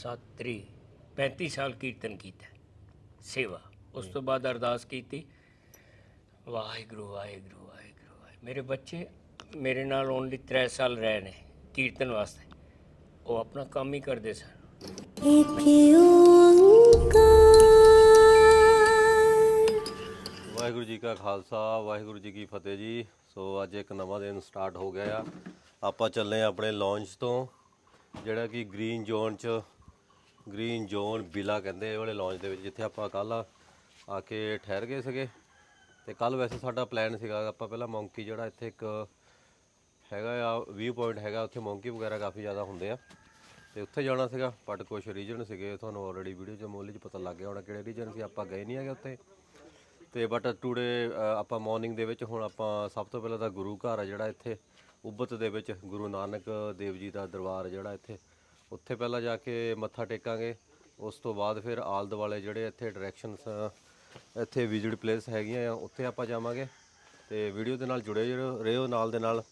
ਸਾਤਰੀ 35 ਸਾਲ ਕੀਰਤਨ ਕੀਤਾ ਸੇਵਾ। ਉਸ ਤੋਂ ਬਾਅਦ ਅਰਦਾਸ ਕੀਤੀ ਵਾਹਿਗੁਰੂ ਵਾਹਿਗੁਰੂ ਵਾਹਿਗੁਰੂ ਵਾਹਿਗੁਰੂ। ਮੇਰੇ ਬੱਚੇ ਮੇਰੇ ਨਾਲ ਓਨਲੀ 3 ਸਾਲ ਰਹੇ ਨੇ ਕੀਰਤਨ ਵਾਸਤੇ। ਉਹ ਆਪਣਾ ਕੰਮ ਹੀ ਕਰਦੇ ਸਨ। ਇੱਕ ਓੰਕਾਰ। ਵਾਹਿਗੁਰੂ ਜੀ ਕਾ ਖਾਲਸਾ ਵਾਹਿਗੁਰੂ ਜੀ ਕੀ ਫਤਿਹ ਜੀ। ਸੋ ਅੱਜ ਇੱਕ ਨਵਾਂ ਦਿਨ ਸਟਾਰਟ ਹੋ ਗਿਆ ਆ। ਆਪਾਂ ਚੱਲੇ ਆ ਆਪਣੇ ਲਾਂਚ ਤੋਂ ਜਿਹੜਾ ਕਿ ਗ੍ਰੀਨ ਜ਼ੋਨ ਚ ਗ੍ਰੀਨ ਜ਼ੋਨ ਬਿਲਾ ਕਹਿੰਦੇ ਇਹ ਵਾਲੇ ਲੌਂਜ ਦੇ ਵਿੱਚ, ਜਿੱਥੇ ਆਪਾਂ ਕੱਲ ਆ ਕੇ ਠਹਿਰ ਗਏ ਸੀਗੇ। ਤੇ ਕੱਲ ਵੈਸੇ ਸਾਡਾ ਪਲਾਨ ਸੀਗਾ, ਆਪਾਂ ਪਹਿਲਾਂ ਮੌਂਕੀ ਜਿਹੜਾ ਇੱਥੇ ਇੱਕ ਹੈਗਾ ਆ ਵਿਊ ਪੁਆਇੰਟ ਹੈਗਾ, ਉੱਥੇ ਮੌਂਕੀ ਵਗੈਰਾ ਕਾਫੀ ਜ਼ਿਆਦਾ ਹੁੰਦੇ ਆ। ਤੇ ਉੱਥੇ ਜਾਣਾ ਸੀਗਾ ਬਟ ਕੁਝ ਰੀਜਨ ਸੀਗੇ, ਤੁਹਾਨੂੰ ਆਲਰੇਡੀ ਵੀਡੀਓ 'ਚ ਮੋਲੀ 'ਚ ਪਤਾ ਲੱਗ ਗਿਆ ਹੋਣਾ ਕਿਹੜੇ ਰੀਜਨ ਸੀ, ਆਪਾਂ ਗਏ ਨਹੀਂ ਹੈਗੇ ਉੱਥੇ। ਤੇ ਬਟ ਟੂਡੇ ਆਪਾਂ ਮਾਰਨਿੰਗ ਦੇ ਵਿੱਚ ਹੁਣ ਆਪਾਂ ਸਭ ਤੋਂ ਪਹਿਲਾਂ ਤਾਂ ਗੁਰੂ ਘਰ ਆ ਜਿਹੜਾ ਇੱਥੇ ਉਬਤ ਦੇ ਵਿੱਚ ਗੁਰੂ ਨਾਨਕ ਦੇਵ ਜੀ ਦਾ ਦਰਬਾਰ ਜਿਹੜਾ ਇੱਥੇ। ਉੱਥੇ ਪਹਿਲਾਂ ਜਾ ਕੇ ਮੱਥਾ ਟੇਕਾਂਗੇ। ਉਸ ਤੋਂ ਬਾਅਦ ਫਿਰ ਆਲ ਦੁਆਲੇ ਜਿਹੜੇ ਇੱਥੇ ਡਾਇਰੈਕਸ਼ਨਸ ਇੱਥੇ ਵਿਜ਼ਿਟ ਪਲੇਸ ਹੈਗੀਆਂ ਆ, ਉੱਥੇ ਆਪਾਂ ਜਾਵਾਂਗੇ। ਤੇ ਵੀਡੀਓ ਦੇ ਨਾਲ ਜੁੜੇ ਰਹੋ- ਰਹੋ ਨਾਲ ਦੇ ਨਾਲ।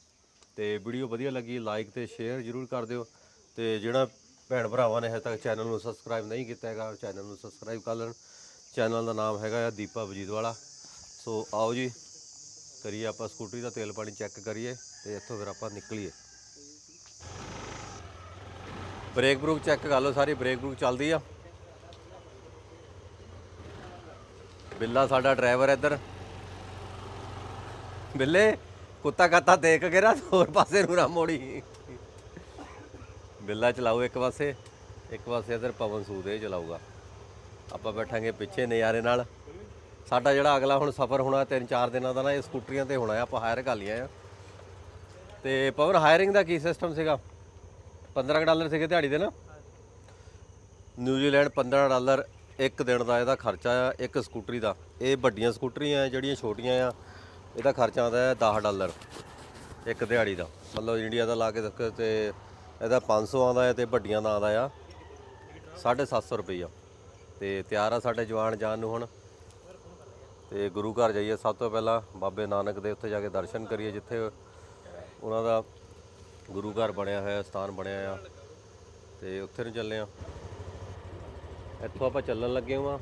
ਤੇ ਵੀਡੀਓ ਵਧੀਆ ਲੱਗੀ ਲਾਈਕ ਤੇ ਸ਼ੇਅਰ ਜਰੂਰ ਕਰ ਦਿਓ। ਤੇ ਜਿਹੜਾ ਭੈਣ ਭਰਾਵਾਂ ਨੇ ਹਜੇ ਤੱਕ ਚੈਨਲ ਨੂੰ ਸਬਸਕ੍ਰਾਈਬ ਨਹੀਂ ਕੀਤਾ ਹੈਗਾ ਚੈਨਲ ਨੂੰ ਸਬਸਕ੍ਰਾਈਬ ਕਰ ਲੈਣ। ਚੈਨਲ ਦਾ ਨਾਮ ਹੈਗਾ ਆ ਦੀਪਾ ਵਜੀਦ ਵਾਲਾ ਸੋ ਆਓ ਜੀ, ਕਰੀਏ ਆਪਾਂ ਸਕੂਟਰੀ ਦਾ ਤੇਲ ਪਾਣੀ ਚੈੱਕ ਕਰੀਏ ਤੇ ਇੱਥੋਂ ਫਿਰ ਆਪਾਂ ਨਿਕਲੀਏ। ਬ੍ਰੇਕ ਬਰੂਕ ਚੈੱਕ ਕਰ ਲਓ ਸਾਰੀ, ਬ੍ਰੇਕ ਬਰੂਕ ਚੱਲਦੀ ਆ। ਬਿੱਲਾ ਸਾਡਾ ਡਰਾਈਵਰ ਇੱਧਰ। ਬਿੱਲੇ, ਕੁੱਤਾ ਕਾਤਾ ਦੇਖ ਕੇ ਨਾ, ਹੋਰ ਪਾਸੇ ਨੂੰ ਨਾ ਮੋੜੀ। ਬਿੱਲਾ ਚਲਾਓ ਇੱਕ ਪਾਸੇ ਇੱਕ ਪਾਸੇ ਇੱਧਰ ਪਵਨ ਸੂਦ ਇਹ ਚਲਾਊਗਾ। ਆਪਾਂ ਬੈਠਾਂਗੇ ਪਿੱਛੇ ਨਜ਼ਾਰੇ ਨਾਲ। ਸਾਡਾ ਜਿਹੜਾ ਅਗਲਾ ਹੁਣ ਸਫ਼ਰ ਹੋਣਾ, ਤਿੰਨ ਚਾਰ ਦਿਨਾਂ ਦਾ ਨਾ, ਇਹ ਸਕੂਟਰੀਆਂ ਤੇ ਹੋਣਾ ਆ, ਆਪਾਂ ਹਾਇਰ ਕਰ ਲਈਆਂ ਆ। ਤੇ ਪਵਨ ਹਾਇਰਿੰਗ ਦਾ ਕੀ ਸਿਸਟਮ ਸੀਗਾ? 15 ਡਾਲਰ ਸੀਗੇ ਦਿਹਾੜੀ ਦੇ ਨਾ। ਨਿਊਜ਼ੀਲੈਂਡ 15 ਡਾਲਰ ਇੱਕ ਦਿਨ ਦਾ ਇਹਦਾ ਖਰਚਾ ਆ, ਇੱਕ ਸਕੂਟਰੀ ਦਾ। ਇਹ ਵੱਡੀਆਂ ਸਕੂਟਰੀਆਂ ਆ, ਜਿਹੜੀਆਂ ਛੋਟੀਆਂ ਆ, ਇਹਦਾ ਖਰਚਾ ਆਉਂਦਾ ਹੈ 10 ਡਾਲਰ ਇੱਕ ਦਿਹਾੜੀ ਦਾ। ਮਤਲਬ ਇੰਡੀਆ ਦਾ ਲਾ ਕੇ ਦੇਖੋ ਤੇ ਇਹਦਾ 500 ਆਉਂਦਾ ਹੈ ਤੇ ਵੱਡੀਆਂ ਦਾ ਆਉਂਦਾ ਆ 750 ਰੁਪਈਆ। ਤੇ ਤਿਆਰ ਆ ਸਾਡੇ ਜਵਾਨ ਜਾਨ ਨੂੰ ਹੁਣ। ਤੇ ਗੁਰੂ ਘਰ ਜਾਈਏ ਸਭ ਤੋਂ ਪਹਿਲਾਂ, ਬਾਬੇ ਨਾਨਕ ਦੇ ਉੱਥੇ ਜਾ ਕੇ ਦਰਸ਼ਨ ਕਰੀਏ ਜਿੱਥੇ ਉਹਨਾਂ ਦਾ ਗੁਰੂ ਘਰ ਬਣਿਆ ਹੋਇਆ, ਸਥਾਨ ਬਣਿਆ ਆ। ਤੇ ਉੱਥੇ ਨੂੰ ਚੱਲੇ ਆ। ਇੱਥੋਂ ਆਪਾਂ ਚੱਲਣ ਲੱਗੇ ਹਾਂ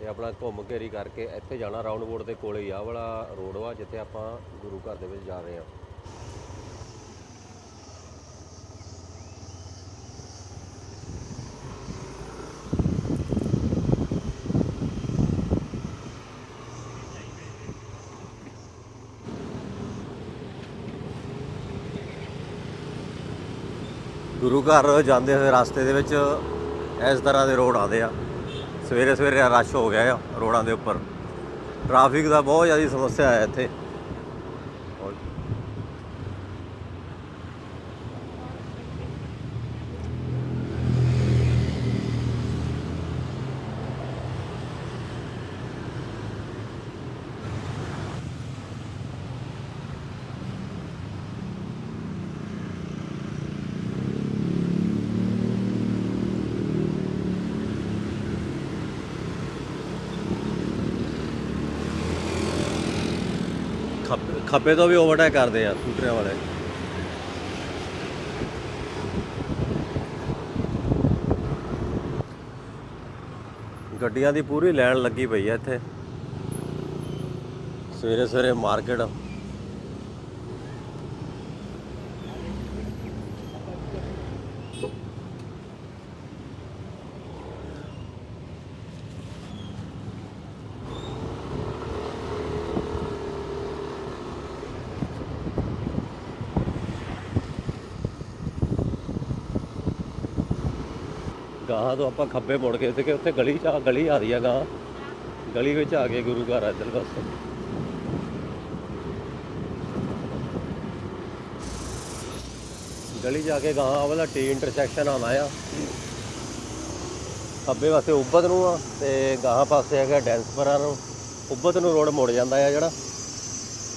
ਤੇ ਆਪਣਾ ਘੁੰਮ ਘੇਰੀ ਕਰਕੇ ਇੱਥੇ ਜਾਣਾ ਰਾਉਂਡ ਬੋਰਡ ਦੇ ਕੋਲੇ ਹੀ ਆ ਵਾਲਾ ਰੋਡ ਵਾ, ਜਿੱਥੇ ਆਪਾਂ ਗੁਰੂ ਘਰ ਦੇ ਵਿੱਚ ਜਾ ਰਹੇ ਹਾਂ ਗੁਰੂ ਘਰ ਜਾਂਦੇ ਹੋਏ ਰਸਤੇ ਦੇ ਵਿੱਚ ਇਸ ਤਰ੍ਹਾਂ ਦੇ ਰੋਡ ਆਉਂਦੇ ਆ। ਸਵੇਰੇ ਸਵੇਰੇ ਰਸ਼ ਹੋ ਗਿਆ ਆ ਰੋਡਾਂ ਦੇ ਉੱਪਰ। ਟ੍ਰੈਫਿਕ ਦਾ ਬਹੁਤ ਜ਼ਿਆਦਾ ਸਮੱਸਿਆ ਹੈ ਇੱਥੇ। ਖੱਬੇ ਤੋਂ ਵੀ ਓਵਰਟੇਕ ਕਰਦੇ ਆ ਸਕੂਟਰਾਂ ਵਾਲੇ। ਗੱਡੀਆਂ ਦੀ ਪੂਰੀ ਲਾਈਨ ਲੱਗੀ ਪਈ ਆ ਇੱਥੇ। ਸਵੇਰੇ ਸਵੇਰੇ ਮਾਰਕੀਟ ਗਾਹਾਂ ਤੋਂ ਆਪਾਂ ਖੱਬੇ ਮੁੜ ਗਏ ਸੀਗੇ, ਉੱਥੇ ਗਲੀ ਚ ਗਲੀ ਆ ਰਹੀ ਆ ਗਾਹਾਂ। ਗਲੀ ਵਿੱਚ ਆ ਕੇ ਗੁਰੂ ਘਰ ਆ ਇੱਧਰ ਬਸ। ਗਲੀ ਜਾ ਕੇ ਗਾਹਾਂ, ਆਹ ਵਾਲਾ ਟੀ ਇੰਟਰਸੈਕਸ਼ਨ ਆਉਂਦਾ ਆ ਖੱਬੇ ਪਾਸੇ ਉੱਬਤ ਨੂੰ ਆ, ਤੇ ਗਾਹਾਂ ਪਾਸੇ ਹੈਗਾ ਡੈਂਸਪਰਾ ਨੂੰ। ਉੱਬਤ ਨੂੰ ਰੋਡ ਮੁੜ ਜਾਂਦਾ ਆ ਜਿਹੜਾ।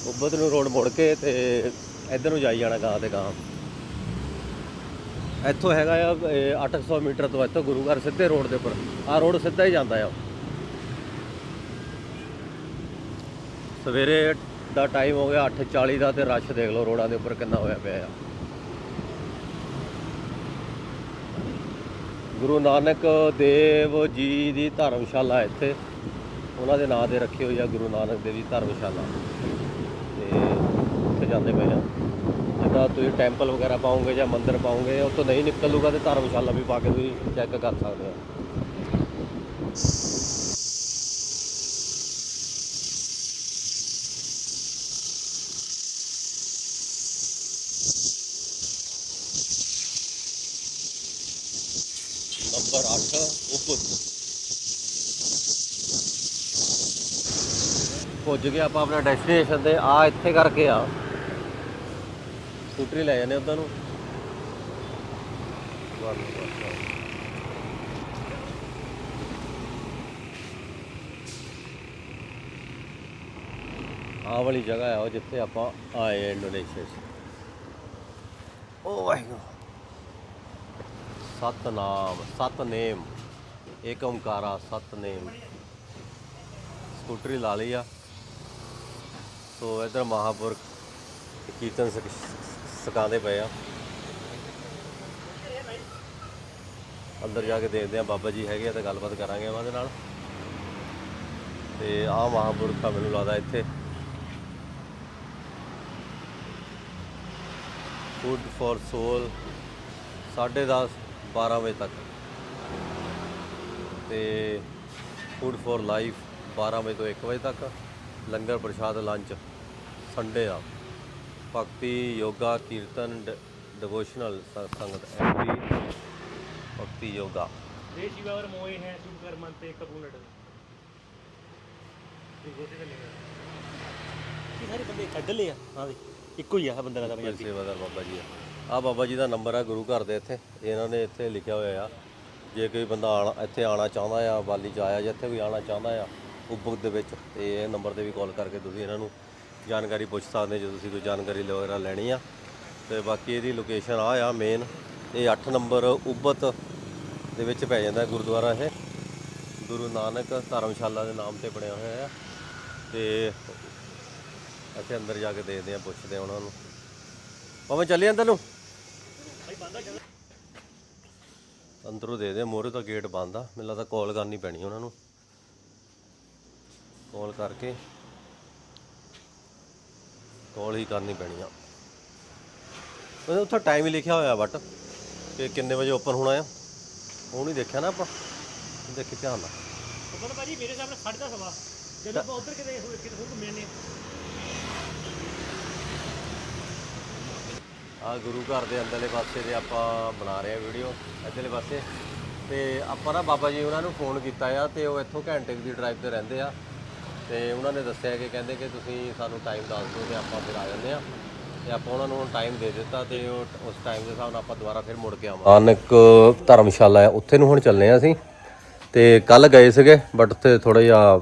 ਉੱਬਤ ਨੂੰ ਰੋਡ ਮੁੜ ਕੇ ਤੇ ਇੱਧਰ ਨੂੰ ਜਾਈ ਜਾਣਾ ਗਾਹਾਂ ਤੇ ਗਾਹਾਂ। ਇੱਥੋਂ ਹੈਗਾ ਆ, ਇਹ 800 ਮੀਟਰ ਤੋਂ ਇੱਥੋਂ ਗੁਰੂ ਘਰ ਸਿੱਧੇ ਰੋਡ ਦੇ ਉੱਪਰ। ਆ ਰੋਡ ਸਿੱਧਾ ਹੀ ਜਾਂਦਾ ਆ। ਸਵੇਰੇ ਦਾ ਟਾਈਮ ਹੋ ਗਿਆ 8:40 ਦਾ ਤੇ ਰਸ਼ ਦੇਖ ਲਓ ਰੋਡਾਂ ਦੇ ਉੱਪਰ ਕਿੰਨਾ ਹੋਇਆ ਪਿਆ ਆ। ਗੁਰੂ ਨਾਨਕ ਦੇਵ ਜੀ ਦੀ ਧਰਮਸ਼ਾਲਾ ਇੱਥੇ। ਉਹਨਾਂ ਦੇ ਨਾਂ ਤੇ ਰੱਖੀ ਹੋਈ ਆ ਗੁਰੂ ਨਾਨਕ ਦੇਵ ਜੀ ਧਰਮਸ਼ਾਲਾ। ਤੇ ਉੱਥੇ ਜਾਂਦੇ ਪਏ ਆ। ਜਿੱਦਾਂ ਤੁਸੀਂ ਟੈਂਪਲ ਵਗੈਰਾ ਪਾਉਂਗੇ ਜਾਂ ਮੰਦਿਰ ਪਾਉਂਗੇ ਉਹ ਤੋਂ ਨਹੀਂ ਨਿਕਲੂਗਾ ਤੇ ਧਰਮਸ਼ਾਲਾ ਵੀ ਪਾ ਕੇ ਤੁਸੀਂ ਚੈੱਕ ਕਰ ਸਕਦੇ ਹੋ। ਨੰਬਰ 8 ਉੱਪਰ। ਪੁੱਜ ਗਏ ਆਪਾਂ ਆਪਣਾ ਡੈਸਟੀਨੇਸ਼ਨ ਤੇ। ਆ ਇੱਥੇ ਕਰਕੇ ਆ। ਸਕੂਟਰੀ ਲੈ ਜਾਂਦੇ ਉਧਰ ਨੂੰ। ਬਸ, ਬਸ, ਆਹ ਵਾਲੀ ਜਗ੍ਹਾ ਆ ਉਹ ਜਿੱਥੇ ਆਪਾਂ ਆਏ ਆ ਇੰਡੋਨੇਸ਼ੀਆ 'ਚ। ਓ ਵਾਹਿਗੁਰੂ। ਸਤਨਾਮ ਸਤਨੇਮ। ਏਕ ਓੰਕਾਰਾ ਸਤਨੇਮ। ਸਕੂਟਰੀ ਲਾ ਲਈ ਆ। ਸੋ ਇਧਰ ਮਹਾਪੁਰਖ ਕੀਰਤਨ ਸਿਖ- ਪਏ ਆ। ਅੰਦਰ ਜਾ ਕੇ ਦੇਖਦੇ ਆ, ਬਾਬਾ ਜੀ ਹੈਗੇ ਆ ਤਾਂ ਗੱਲਬਾਤ ਕਰਾਂਗੇ ਉਹਨਾਂ ਦੇ ਨਾਲ। ਤੇ ਆ ਮਹਾਪੁਰਖ ਮੈਨੂੰ ਲੱਗਦਾ ਇੱਥੇ। ਫੂਡ ਫॉर ਸੋਲ 10:30 12 ਵਜੇ ਤੱਕ। ਤੇ ਫੂਡ ਫॉर ਲਾਈਫ 12 ਵਜੇ ਤੋਂ 1 ਵਜੇ ਤੱਕ। ਲੰਗਰ ਪ੍ਰਸ਼ਾਦ ਲੰਚ ਸੰਡੇ ਦਾ ਭਗਤੀ ਯੋਗਾ ਕੀਰਤਨ ਡਿਵੋਸ਼ਨਲ ਸੰਗਤ ਐਵਰੀ ਭਗਤੀ ਯੋਗਾ। ਦੇ ਸ਼ਿਵਾਵਰ ਮੋਏ ਹੈ ਸ਼ੁਭ ਕਰਮੰਤੇ ਕਬੂਲਟ ਇਹ ਗੋਤੇ ਤੇ ਇਹ ਸਾਰੇ ਬੰਦੇ ਕੱਢ ਲਏ ਆ ਹਾਂ ਦੇ ਇੱਕੋ ਹੀ ਆ ਬੰਦਾ ਦਾ ਪੰਜਾਬੀ ਸੇਵਾਦਾਰ ਬਾਬਾ ਜੀ ਆ। ਆ ਬਾਬਾ ਜੀ ਦਾ ਨੰਬਰ ਆ ਗੁਰੂ ਘਰ ਦੇ ਇੱਥੇ। ਇਹਨਾਂ ਨੇ ਇੱਥੇ ਲਿਖਿਆ ਹੋਇਆ ਆ ਜੇ ਕੋਈ ਬੰਦਾ ਆਣਾ ਇੱਥੇ ਆਣਾ ਚਾਹੁੰਦਾ ਆ ਬਾਲੀ ਚ ਆਇਆ ਜਾਂ ਇੱਥੇ ਵੀ ਆਣਾ ਚਾਹੁੰਦਾ ਆ ਉਬਕ ਦੇ ਵਿੱਚ ਤੇ ਇਹ ਨੰਬਰ ਤੇ ਵੀ ਕਾਲ ਕਰਕੇ ਤੁਸੀਂ ਇਹਨਾਂ ਨੂੰ ਜਾਣਕਾਰੀ ਪੁੱਛ ਸਕਦੇ ਜੇ ਤੁਸੀਂ ਕੋਈ ਜਾਣਕਾਰੀ ਵਗੈਰਾ ਲੈਣੀ ਆ। ਤੇ ਬਾਕੀ ਇਹਦੀ ਲੋਕੇਸ਼ਨ ਆ ਆ ਮੇਨ ਇਹ 8 ਨੰਬਰ ਉਬਤ ਦੇ ਵਿੱਚ ਪੈ ਜਾਂਦਾ ਗੁਰਦੁਆਰਾ ਇਹ। ਗੁਰੂ ਨਾਨਕ ਧਰਮਸ਼ਾਲਾ ਦੇ ਨਾਮ ਤੇ ਬਣਿਆ ਹੋਇਆ ਆ ਤੇ ਅਸੀਂ ਅੰਦਰ ਜਾ ਕੇ ਦੇਖਦੇ ਆ ਪੁੱਛਦੇ ਆ ਉਹਨਾਂ ਨੂੰ। ਭਾਵੇਂ ਚੱਲੇ ਅੰਦਰ ਨੂੰ? ਅੰਦਰੋਂ ਦੇ ਦੇ ਮੋਰੇ ਤਾਂ ਗੇਟ ਬੰਦ ਆ। ਮੈਨੂੰ ਲੱਗਦਾ ਕਾਲ ਕਰਨੀ ਪੈਣੀ ਉਹਨਾਂ ਨੂੰ। ਕਾਲ ਕਰਕੇ ਕਾਲ ਹੀ ਕਰਨੀ ਪੈਣੀ ਆ। ਉਹਦੇ ਉੱਥੇ ਟਾਈਮ ਹੀ ਲਿਖਿਆ ਹੋਇਆ ਬਟ ਕਿ ਕਿੰਨੇ ਵਜੇ ਓਪਨ ਹੋਣਾ ਆ। ਉਹ ਨਹੀਂ ਦੇਖਿਆ ਨਾ ਆਪਾਂ। ਦੇਖੀ ਧਿਆਨ ਨਾਲ। ਉਹ ਕਹਿੰਦਾ ਭਾਜੀ ਮੇਰੇ ਸਾਹਮਣੇ ਸਾਢੇ ਦਸ ਵਾ ਜਦੋਂ ਆਪਾਂ ਉੱਧਰ ਕਿਤੇ ਹੋਏ ਕਿਤੇ ਹੋਰ ਘੁੰਮੇ ਨੇ ਆ ਗੁਰੂ ਘਰ ਦੇ ਅੰਦਰਲੇ ਪਾਸੇ ਦੇ ਆਪਾਂ ਬਣਾ ਰਹੇ ਆ ਵੀਡੀਓ ਇੱਧਰਲੇ ਪਾਸੇ। ਤੇ ਆਪਾਂ ਨਾ ਬਾਬਾ ਜੀ ਉਹਨਾਂ ਨੂੰ ਫੋਨ ਕੀਤਾ ਆ ਤੇ ਉਹ ਇੱਥੋਂ ਘੰਟੇ ਦੀ ਡਰਾਈਵ ਤੇ ਰਹਿੰਦੇ ਆ। ਤੇ ਉਹਨਾਂ ਨੇ ਦੱਸਿਆ ਕਿ ਕਹਿੰਦੇ ਕਿ ਤੁਸੀਂ ਸਾਨੂੰ ਟਾਈਮ ਦੱਸ ਦਿਓ ਤੇ ਆਪਾਂ ਫਿਰ ਆ ਜਾਂਦੇ ਆ ਤੇ ਆਪਾਂ ਉਹਨਾਂ ਨੂੰ ਟਾਈਮ ਦੇ ਦਿੱਤਾ ਤੇ ਉਹ ਉਸ ਟਾਈਮ ਦੇ ਹਿਸਾਬ ਨਾਲ ਆਪਾਂ ਦੁਬਾਰਾ ਫਿਰ ਮੁੜ ਕੇ ਆਵਾਂਗੇ। ਨਾਨਕ ਧਰਮਸ਼ਾਲਾ ਹੈ, ਉੱਥੇ ਨੂੰ ਹੁਣ ਚੱਲੇ ਆ ਅਸੀਂ। ਤੇ ਕੱਲ ਗਏ ਸੀਗੇ ਬਟ ਉੱਥੇ ਥੋੜਾ ਜਿਹਾ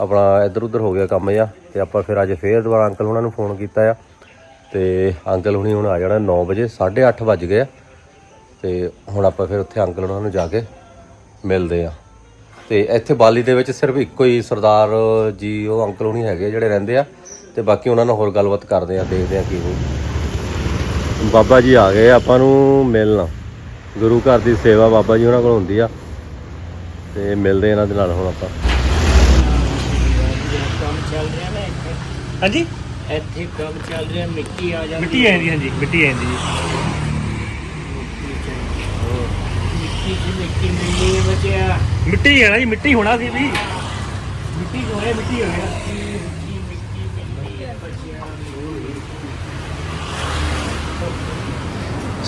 ਆਪਣਾ ਇੱਧਰ ਉੱਧਰ ਹੋ ਗਿਆ ਕੰਮ ਜਿਹਾ। ਤੇ ਆਪਾਂ ਫਿਰ ਅੱਜ ਫੇਰ ਦੁਬਾਰਾ ਅੰਕਲ ਉਹਨਾਂ ਨੂੰ ਫੋਨ ਕੀਤਾ ਆ। ਤੇ ਅੰਕਲ ਹੁਣੀ ਹੁਣ ਆ ਜਾਣਾ 9 ਵਜੇ 8:30 ਵੱਜ ਗਏ ਆ। ਤੇ ਹੁਣ ਆਪਾਂ ਫਿਰ ਉੱਥੇ ਅੰਕਲ ਉਹਨਾਂ ਨੂੰ ਜਾ ਕੇ ਮਿਲਦੇ ਆ ਤੇ ਇੱਥੇ ਬਾਲੀ ਦੇ ਵਿੱਚ ਸਿਰਫ ਇੱਕੋ ਹੀ ਸਰਦਾਰ ਜੀ ਉਹ ਅੰਕਲ ਹੁਣੀ ਹੈਗੇ ਆ ਜਿਹੜੇ ਰਹਿੰਦੇ ਆ। ਤੇ ਬਾਕੀ ਉਹਨਾਂ ਨਾਲ ਹੋਰ ਗੱਲਬਾਤ ਕਰਦੇ ਆ ਦੇਖਦੇ ਆ ਕੀ ਹੋਊ। ਬਾਬਾ ਜੀ ਆ ਗਏ ਆਪਾਂ ਨੂੰ ਮਿਲਣ। ਗੁਰੂ ਘਰ ਦੀ ਸੇਵਾ ਬਾਬਾ ਜੀ ਉਹਨਾਂ ਕੋਲ ਹੁੰਦੀ ਆ। ਤੇ ਮਿਲਦੇ ਇਹਨਾਂ ਦੇ ਨਾਲ ਹੁਣ ਆਪਾਂ। ਕੰਮ ਚੱਲ ਰਿਹਾ ਨਾ ਇੱਥੇ ਹਾਂਜੀ? ਇੱਥੇ ਕੰਮ ਚੱਲ ਰਿਹਾ ਮਿੱਟੀ ਆ ਜਾਂਦੀ ਮਿੱਟੀ ਆਂਦੀ ਹਾਂਜੀ ਮਿੱਟੀ ਆਂਦੀ ਜੀ। ਮਿੱਟੀ ਦੀ ਮਿੱਟੀ ਮਿਲਣੀ ਹੈ ਬਚਿਆ ਮਿੱਟੀ ਹੈ ਨਾ ਜੀ ਮਿੱਟੀ ਹੋਣਾ ਸੀ ਵੀ। ਮਿੱਟੀ ਜੋ ਹੈ ਮਿੱਟੀ ਹੋ ਗਿਆ ਮਿੱਟੀ ਮਿੱਟੀ ਮਿੱਟੀ ਹੈ ਬਚਿਆ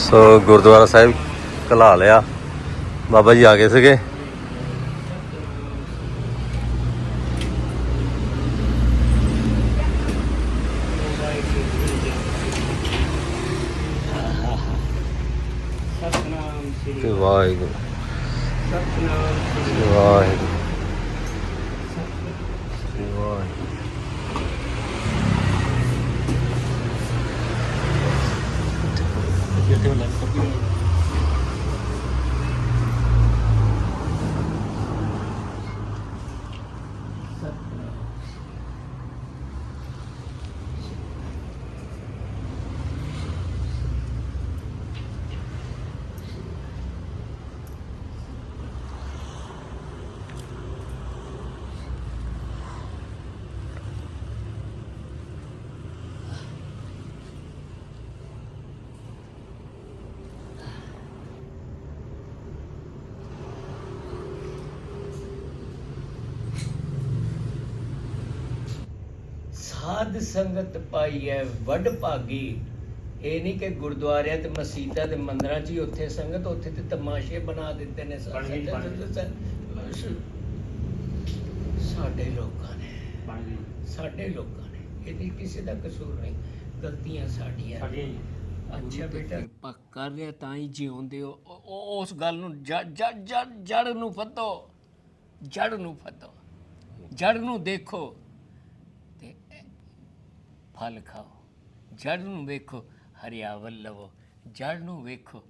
ਸੋ ਗੁਰਦੁਆਰਾ ਸਾਹਿਬ ਕਲਾ ਲਿਆ। ਬਾਬਾ ਜੀ ਆ ਗਏ ਸੀਗੇ ਸਤਨਾਮ ਸ੍ਰੀ ਤੇ ਵਾਹਿਗੁਰੂ ਸਤਨਾਮ ਸ੍ਰੀ ਵਾਹਿਗੁਰੂ ਤੇ ਵਾਹਿਗੁਰੂ ਜਿੱਥੇ ਹੁਣ ਲੱਗ ਸਦ ਸੰਗਤ ਪਾਈ ਹੈ ਵੱਡ ਭਾਗੀ। ਇਹ ਨਹੀਂ ਕਿ ਗੁਰਦੁਆਰਿਆਂ ਤੇ ਮਸਜਿਦਾਂ ਤੇ ਮੰਦਰਾਂ 'ਚ ਹੀ ਉੱਥੇ ਸੰਗਤ ਉੱਥੇ ਤੇ ਤਮਾਸ਼ੇ ਬਣਾ ਦਿੱਤੇ ਨੇ ਸਾਡੇ ਲੋਕਾਂ ਨੇ ਸਾਡੇ ਲੋਕਾਂ ਨੇ ਇਹਦੀ ਕਿਸੇ ਦਾ ਕਸੂਰ ਨਹੀਂ ਗਲਤੀਆਂ ਸਾਡੀਆਂ ਅੱਛਾ ਬੇਟਾ। ਕਿਰਪਾ ਕਰ ਰਿਹਾ ਤਾਂ ਹੀ ਜਿਉਂਦੇ ਹੋ। ਉਸ ਗੱਲ ਨੂੰ ਜੜ ਜੜ ਜੜ ਜੜ ਨੂੰ ਫਤੋ। ਜੜ ਨੂੰ ਫਤੋ। ਜੜ ਨੂੰ ਦੇਖੋ। ਫਲ ਖਾਓ। ਜੜ ਨੂੰ ਵੇਖੋ ਹਰਿਆਵਲ ਲਵੋ ਜੜ ਨੂੰ ਵੇਖੋ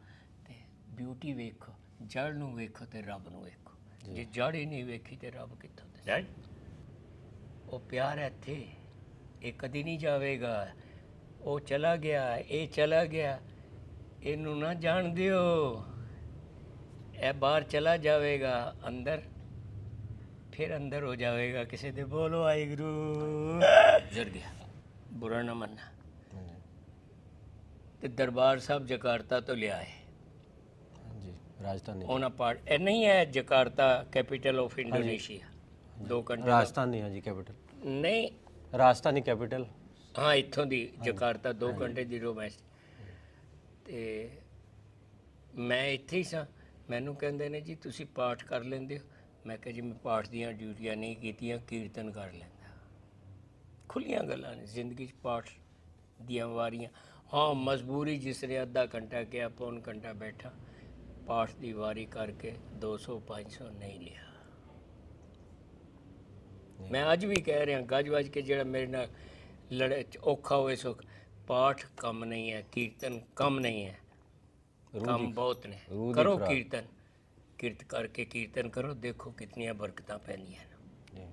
ਤੇ ਬਿਊਟੀ ਵੇਖੋ। ਜੜ ਨੂੰ ਵੇਖੋ ਤੇ ਰੱਬ ਨੂੰ ਵੇਖੋ। ਜੇ। ਜੜ ਹੀ ਨਹੀਂ ਵੇਖੀ ਤੇ ਰੱਬ ਕਿੱਥੋਂ ਦੇ ਰਾਈਟ ਉਹ ਪਿਆਰ ਹੈ ਇੱਥੇ। ਇਹ ਕਦੀ ਨਹੀਂ ਜਾਵੇਗਾ। ਉਹ ਚਲਾ ਗਿਆ ਇਹ ਚਲਾ ਗਿਆ। ਇਹਨੂੰ ਨਾ ਜਾਣ ਦਿਓ। ਇਹ ਬਾਹਰ ਚਲਾ ਜਾਵੇਗਾ ਅੰਦਰ। ਫਿਰ ਅੰਦਰ ਹੋ ਜਾਵੇਗਾ। ਕਿਸੇ ਦੇ ਬੋਲੋ ਵਾਹਿਗੁਰੂ। ਜਰ ਗਿਆ। ਬੁਰਾ ਨਾ ਮੰਨਣਾ ਤੇ ਦਰਬਾਰ ਸਾਹਿਬ ਜਕਾਰਤਾ ਤੋਂ ਲਿਆ ਹੈ। ਜੀ ਰਾਜਸਥਾਨੀ ਉਹਨਾਂ ਪਾਰਟ ਇਹ ਨਹੀਂ ਹੈ ਜਕਾਰਤਾ ਕੈਪੀਟਲ ਆਫ ਇੰਡੋਨੇਸ਼ੀਆ। ਦੋ ਘੰਟੇ ਦਾ- ਰਾਜਸਥਾਨੀ ਹਾਂ ਜੀ ਕੈਪੀਟਲ। ਨਹੀਂ। ਰਾਜਸਥਾਨੀ ਕੈਪੀਟਲ। ਹਾਂ ਇੱਥੋਂ ਦੀ ਜਕਾਰਤਾ 2 ਘੰਟੇ ਦੀ ਰੋਮੈਂਸ ਤੇ ਮੈਂ ਇੱਥੇ ਹੀ ਸਾਂ। ਮੈਨੂੰ ਕਹਿੰਦੇ ਨੇ ਜੀ ਤੁਸੀਂ ਪਾਠ ਕਰ ਲੈਂਦੇ ਹੋ। ਮੈਂ ਕਿਹਾ ਜੀ ਮੈਂ ਪਾਠ ਦੀਆਂ ਡਿਊਟੀਆਂ ਨਹੀਂ ਕੀਤੀਆਂ ਕੀਰਤਨ ਕਰ ਲੈਂਦਾ। ਖੁੱਲੀਆਂ ਗੱਲਾਂ ਨੇ ਜ਼ਿੰਦਗੀ 'ਚ ਪਾਠ ਦੀਆਂ ਵਾਰੀਆਂ ਹਾਂ ਮਜਬੂਰੀ ਜਿਸ ਨੇ ਅੱਧਾ ਘੰਟਾ ਕਿਹਾ ਪੌਣ ਘੰਟਾ ਬੈਠਾ ਪਾਠ ਦੀ ਵਾਰੀ ਕਰਕੇ 200 500 ਨਹੀਂ ਲਿਆ ਮੈਂ ਅੱਜ ਵੀ ਕਹਿ ਰਿਹਾ ਗੱਜ ਵੱਜ ਕੇ ਜਿਹੜਾ ਮੇਰੇ ਨਾਲ ਲੜੇ ਚ ਔਖਾ ਹੋਏ ਸੁਖ ਪਾਠ ਕੰਮ ਨਹੀਂ ਹੈ ਕੀਰਤਨ ਕੰਮ ਨਹੀਂ ਹੈ ਕੰਮ ਬਹੁਤ ਨੇ ਰੂਹ ਦੀ ਕਰੋ ਖੁਰਾਕ। ਕੀਰਤਨ ਕੀਰਤ ਕਰਕੇ ਕੀਰਤਨ ਕਰੋ ਦੇਖੋ ਕਿਤਨੀਆਂ ਬਰਕਤਾਂ ਪੈਂਦੀਆਂ ਨੇ ਜੀ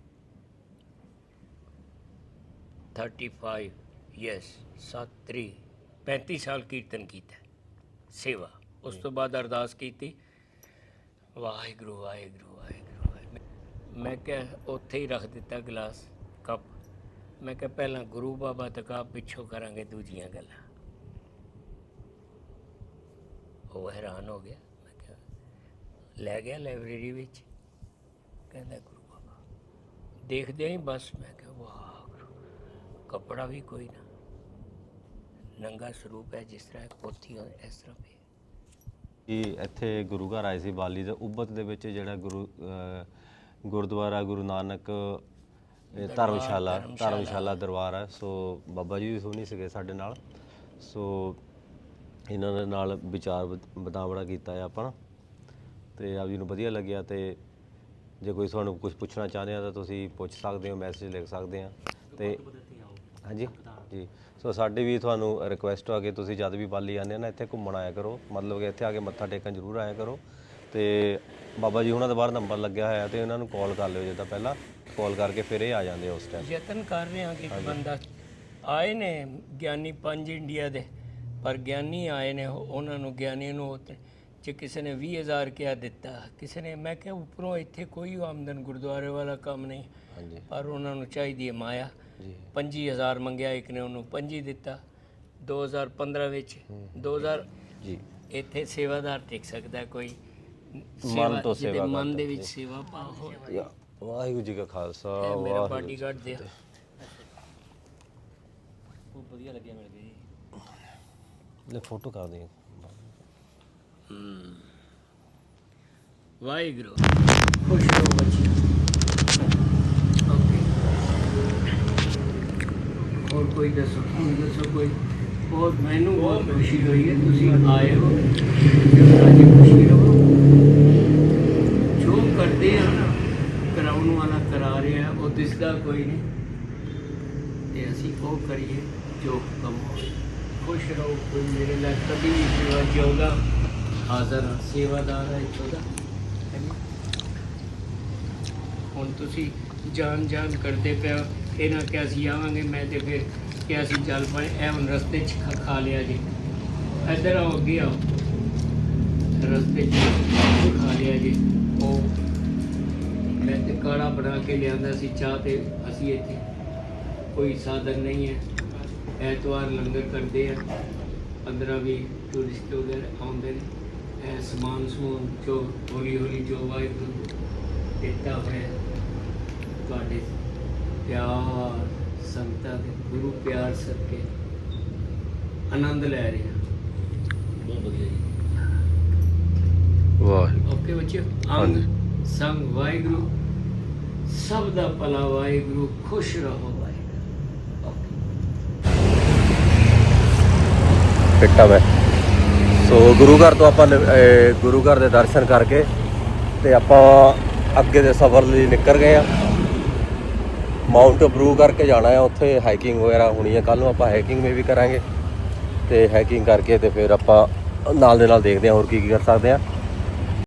35 ਯੈਸ 73 35 ਸਾਲ ਕੀਰਤਨ ਕੀਤਾ, ਸੇਵਾ। ਉਸ ਤੋਂ ਬਾਅਦ ਅਰਦਾਸ ਕੀਤੀ, ਵਾਹਿਗੁਰੂ ਵਾਹਿਗੁਰੂ ਵਾਹਿਗੁਰੂ ਵਾਹਿਗੁਰੂ। ਮੈਂ ਕਿਹਾ, ਉੱਥੇ ਹੀ ਰੱਖ ਦਿੱਤਾ ਗਲਾਸ, ਕੱਪ। ਮੈਂ ਕਿਹਾ, ਪਹਿਲਾਂ ਗੁਰੂ ਬਾਬਾ ਤੱਕ ਪਿੱਛੋਂ ਕਰਾਂਗੇ ਦੂਜੀਆਂ ਗੱਲਾਂ। ਉਹ ਹੈਰਾਨ ਹੋ ਗਿਆ। ਮੈਂ ਕਿਹਾ, ਲੈ ਗਿਆ ਲਾਇਬ੍ਰੇਰੀ ਵਿੱਚ? ਕਹਿੰਦਾ, ਗੁਰੂ ਬਾਬਾ। ਦੇਖਦੇ ਹੀ ਬਸ, ਮੈਂ ਕਿਹਾ, ਵਾਹ। ਕਪੜਾ ਵੀ ਕੋਈ ਨਾ। ਨੰਗਾ ਸਰੂਪ ਹੈ ਜਿਸ ਤਰ੍ਹਾਂ ਪੋਥੀ ਹੋਏ ਇਸ ਤਰ੍ਹਾਂ ਵੀ। ਕਿ ਇੱਥੇ ਗੁਰੂ ਘਰ ਆਏ ਸੀ ਬਾਲੀ ਦੇ। ਉਬਤ ਦੇ ਵਿੱਚ ਜਿਹੜਾ ਗੁਰੂ ਅਹ, ਗੁਰਦੁਆਰਾ ਗੁਰੂ ਨਾਨਕ ਇਹ ਧਰਮਸ਼ਾਲਾ ਧਰਮਸ਼ਾਲਾ। ਦਰਬਾਰ ਹੈ। ਸੋ ਬਾਬਾ ਜੀ ਵੀ ਸੁਣੀ ਸੀਗੇ ਸਾਡੇ ਨਾਲ। ਸੋ ਇਹਨਾਂ ਦੇ ਨਾਲ ਵਿਚਾਰ ਬਤਾਵੜਾ ਕੀਤਾ ਹੈ ਆਪਾਂ। ਤੇ ਆਪ ਜੀ ਨੂੰ ਵਧੀਆ ਲੱਗਿਆ ਤੇ ਜੇ ਕੋਈ ਤੁਹਾਨੂੰ ਕੁਝ ਪੁੱਛਣਾ ਚਾਹੁੰਦੇ ਆ ਤਾਂ ਤੁਸੀਂ ਪੁੱਛ ਸਕਦੇ ਹੋ ਮੈਸੇਜ ਲਿਖ ਸਕਦੇ ਆ। ਤੇ ਹਾਂਜੀ। ਜੀ। ਸੋ ਸਾਡੇ ਵੀ ਤੁਹਾਨੂੰ ਰਿਕੁਐਸਟ ਆ ਕਿ ਤੁਸੀਂ ਜਦ ਵੀ ਬਾਲੀ ਆਉਂਦੇ ਨਾ ਇੱਥੇ ਘੁੰਮਣ ਆਇਆ ਕਰੋ। ਮਤਲਬ ਕਿ ਇੱਥੇ ਆ ਕੇ ਮੱਥਾ ਟੇਕਣ ਜ਼ਰੂਰ ਆਇਆ ਕਰੋ। ਤੇ ਬਾਬਾ ਜੀ ਉਹਨਾਂ ਦਾ ਬਾਹਰ ਨੰਬਰ ਲੱਗਿਆ ਹੋਇਆ ਤੇ ਉਹਨਾਂ ਨੂੰ ਕਾਲ ਕਰ ਲਿਓ ਜਿੱਦਾਂ ਪਹਿਲਾਂ। ਕਾਲ ਕਰਕੇ ਫਿਰ ਇਹ ਆ ਜਾਂਦੇ ਆ ਉਸ ਟਾਈਮ ਯਤਨ ਕਰ ਰਹੇ ਹਾਂ ਕਿ ਇੱਕ ਬੰਦਾ ਆਏ ਨੇ ਗਿਆਨੀ ਪੰਜ ਇੰਡੀਆ ਦੇ ਪਰ ਗਿਆਨੀ ਆਏ ਨੇ ਉਹ- ਉਹਨਾਂ ਨੂੰ ਗਿਆਨੀ ਨੂੰ ਜੇ ਕਿਸੇ ਨੇ 20000 ਕਿਹਾ ਦਿੱਤਾ। ਕਿਸੇ ਨੇ ਮੈਂ ਕਿਹਾ ਉੱਪਰੋਂ ਇੱਥੇ ਕੋਈ ਆਮਦਨ ਗੁਰਦੁਆਰੇ ਵਾਲਾ ਕੰਮ ਨਹੀਂ ਹਾਂਜੀ। ਪਰ ਉਹਨਾਂ ਨੂੰ ਚਾਹੀਦੀ ਹੈ ਮਾਇਆ। ਜੀ। 25000 ਮੰਗਿਆ ਇੱਕ ਨੇ ਉਹਨੂੰ 25 ਦਿੱਤਾ। 2015 ਵਿੱਚ 2000 ਜੀ। ਇੱਥੇ ਸੇਵਾਦਾਰ ਟਿਕ ਸਕਦਾ ਕੋਈ। ਮਨ ਤੋਂ ਜਿਹਦੇ ਸੇਵਾ ਮਨ ਦੇ ਵਿੱਚ ਸੇਵਾ ਯਾ, ਵਾਹਿਗੁਰੂ ਜੀ ਕਾ ਖਾਲਸਾ ਮੇਰਾ ਵਾਹਿਗੁਰੂ ਬਾਡੀਗਾਰਡ ਦੇ ਬਹੁਤ ਵਧੀਆ ਲੱਗਿਆ ਮਿਲ ਕੇ ਜੀ। ਲੈ ਫੋਟੋ ਕਰ ਦੇ। ਵਾਹਿਗੁਰੂ। ਖੁਸ਼ ਰਹੋ ਬੱਚੀ ਓਕੇ ਹੋਰ ਕੋਈ ਦੱਸੋ? ਹੁਣ ਦੱਸੋ ਕੋਈ? ਬਹੁਤ ਮੈਨੂੰ ਬਹੁਤ ਖੁਸ਼ੀ ਹੋਈ ਹੈ ਤੁਸੀਂ ਆਏ ਹੋ। ਸਾਡੀ ਖੁਸ਼ੀ ਰਹੋ। ਜੋ ਕਰਦੇ ਆ ਨਾ ਕਰਾਉਣ ਵਾਲਾ ਕਰਾ ਰਿਹਾ ਉਹ ਦਿਸਦਾ ਕੋਈ ਨਹੀਂ। ਤੇ ਅਸੀਂ ਉਹ ਕਰੀਏ ਜੋ ਹੁਕਮ ਹੋਵੇ ਖੁਸ਼ ਰਹੋ ਕੋਈ ਮੇਰੇ ਲਈ ਕਦੀ ਵੀ ਸੇਵਾ ਚਾਹੁੰਦਾ ਹਾਜ਼ਰ ਹਾਂ, ਸੇਵਾਦਾਰ ਹੈ ਇੱਥੋਂ ਦਾ ਹੈਨਾ? ਹੁਣ ਤੁਸੀਂ ਜਾਣ ਜਾਣ ਕਰਦੇ ਪਿਆ। ਇਹਨਾਂ ਕਿ ਅਸੀਂ ਆਵਾਂਗੇ, ਮੈਂ ਤੇ ਫਿਰ ਕਿ ਅਸੀਂ ਚੱਲ ਪਏ ਇਹ ਰਸਤੇ 'ਚ ਖਾ- ਖਾ ਲਿਆ ਜੀ। ਇੱਧਰ ਆਓ, ਅੱਗੇ ਆਓ। ਰਸਤੇ 'ਚ ਖਾ ਲਿਆ ਜੀ। ਉਹ ਮੈਂ ਤੇ ਕਾੜਾ ਬਣਾ ਕੇ ਲਿਆਂਦਾ ਸੀ, ਚਾਹ ਤੇ ਅਸੀਂ ਇੱਥੇ। ਕੋਈ ਸਾਧਨ ਨਹੀਂ ਹੈ। ਐਤਵਾਰ ਲੰਗਰ ਕਰਦੇ ਆ। 15 ਵੀ ਟੂਰਿਸਟ ਵਗੈਰਾ ਆਉਂਦੇ ਨੇ। ਇਹ ਸਮਾਨ ਸਮੂਨ ਜੋ ਹੌਲੀ ਹੌਲੀ ਜੋ ਵਾਹਿਗੁਰੂ ਦਿੱਤਾ ਹੋਇਆ ਤੁਹਾਡੇ ਪਿਆਰ ਸੰਗਤਾਂ ਦੇ ਗੁਰੂ ਪਿਆਰ ਸਦਕੇ ਆਨੰਦ ਲੈ ਰਹੇ ਹਾਂ। ਬਹੁਤ ਵਧੀਆ ਜੀ। ਵਾਹ ਓਕੇ ਬੱਚਿਓ ਅੰਗ ਸੰਗ ਵਾਹਿਗੁਰੂ। ਸਭ ਦਾ ਭਲਾ ਵਾਹਿਗੁਰੂ ਖੁਸ਼ ਰਹੋ ਵਾਹਿਗੁਰੂ। ਮੈਂ। ਸੋ ਗੁਰੂ ਘਰ ਤੋਂ ਆਪਾਂ ਗੁਰੂ ਘਰ ਦੇ ਦਰਸ਼ਨ ਕਰਕੇ ਤੇ ਆਪਾਂ ਅੱਗੇ ਦੇ ਸਫ਼ਰ ਲਈ ਨਿਕਲ ਗਏ ਆ ਮਾਊਂਟ ਅਬਰੂ ਕਰਕੇ ਜਾਣਾ ਆ ਉੱਥੇ ਹਾਈਕਿੰਗ ਵਗੈਰਾ ਹੋਣੀ ਹੈ ਕੱਲ ਨੂੰ ਆਪਾਂ ਹਾਈਕਿੰਗ ਵੀ ਕਰਾਂਗੇ। ਤੇ ਹਾਈਕਿੰਗ ਕਰਕੇ ਤੇ ਫਿਰ ਆਪਾਂ ਨਾਲ ਦੇ ਨਾਲ ਦੇਖਦੇ ਹਾਂ ਹੋਰ ਕੀ ਕੀ ਕਰ ਸਕਦੇ ਹਾਂ